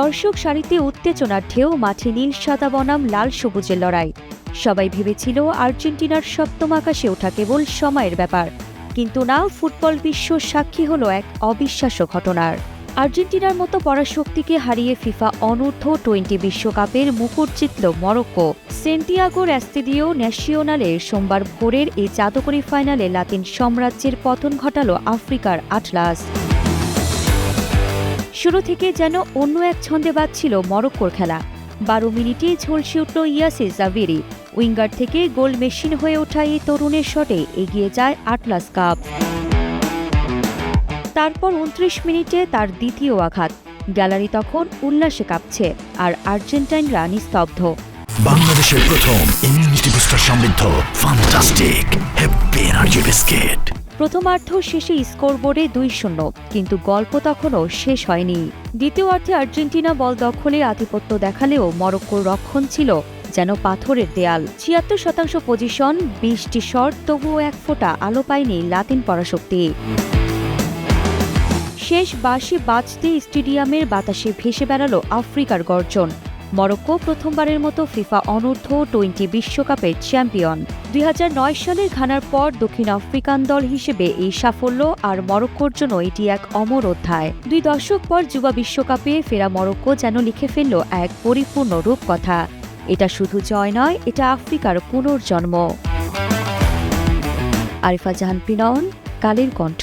দর্শক সারিতে উত্তেজনার ঢেউ, মাঠে নীল সাদা বনাম, লাল সবুজের লড়াই। সবাই ভেবেছিল আর্জেন্টিনার সপ্তম আকাশে ওঠা কেবল সময়ের ব্যাপার। কিন্তু না ফুটবল বিশ্ব সাক্ষী হলো এক অবিশ্বাস্য ঘটনার। আর্জেন্টিনার মতো পরাশক্তিকে হারিয়ে ফিফা অনূর্ধ্ব টোয়েন্টি বিশ্বকাপের মুকুট জিতল মরক্কো। সেন্টিয়াগোর অ্যাস্তেদিও ন্যাশিওনালে সোমবার ভোরের এই জাদুকরী ফাইনালে লাতিন সাম্রাজ্যের পতন ঘটাল আফ্রিকার আটলাস। শুরু থেকে যেন অন্য এক ছন্দে বাজছিল মরক্কোর খেলা। বারো মিনিটে ঝলসে উঠল ইয়াসি জাভিরি। উইঙ্গার থেকে গোল মেশিন হয়ে ওঠা এই তরুণের শটে এগিয়ে যায় আটলাস কাপ। তারপর উনত্রিশ মিনিটে তার দ্বিতীয় আঘাত। গ্যালারি তখন উল্লাসে কাঁপছে আর আর্জেন্টাইনরা নিস্তব্ধ। বাংলাদেশের প্রথম ইমিউনিটি বুস্টার সমৃদ্ধ ফান্টাস্টিক হ্যাপি প্রথমার্ধ শেষে স্কোরবোর্ডে দুই শূন্য, কিন্তু গল্প তখনও শেষ হয়নি। দ্বিতীয়ার্ধে আর্জেন্টিনা বল দখলে আধিপত্য দেখালেও মরক্কোর রক্ষণ ছিল যেন পাথরের দেয়াল। ছিয়াত্তর শতাংশ পজিশন, বিশটি শট, তবুও এক ফোঁটা আলো পায়নি লাতিন পরাশক্তি। শেষ বাঁশি বাজতে স্টেডিয়ামের বাতাসে ভেসে বেড়ালো আফ্রিকার গর্জন। মরক্কো প্রথমবারের মতো ফিফা অনূর্ধ্ব টোয়েন্টি বিশ্বকাপের চ্যাম্পিয়ন। দুই হাজার নয় সালের ঘানার পর দক্ষিণ আফ্রিকান দল হিসেবে এই সাফল্য আর মরক্কোর জন্য এটি এক অমর অধ্যায়। দুই দশক পর যুবা বিশ্বকাপে ফেরা মরক্কো যেন লিখে ফেলল এক পরিপূর্ণ রূপকথা। এটা শুধু জয় নয়, এটা আফ্রিকার পুনর্জন্ম। আরিফা জাহান পিনন, কালের কণ্ঠ।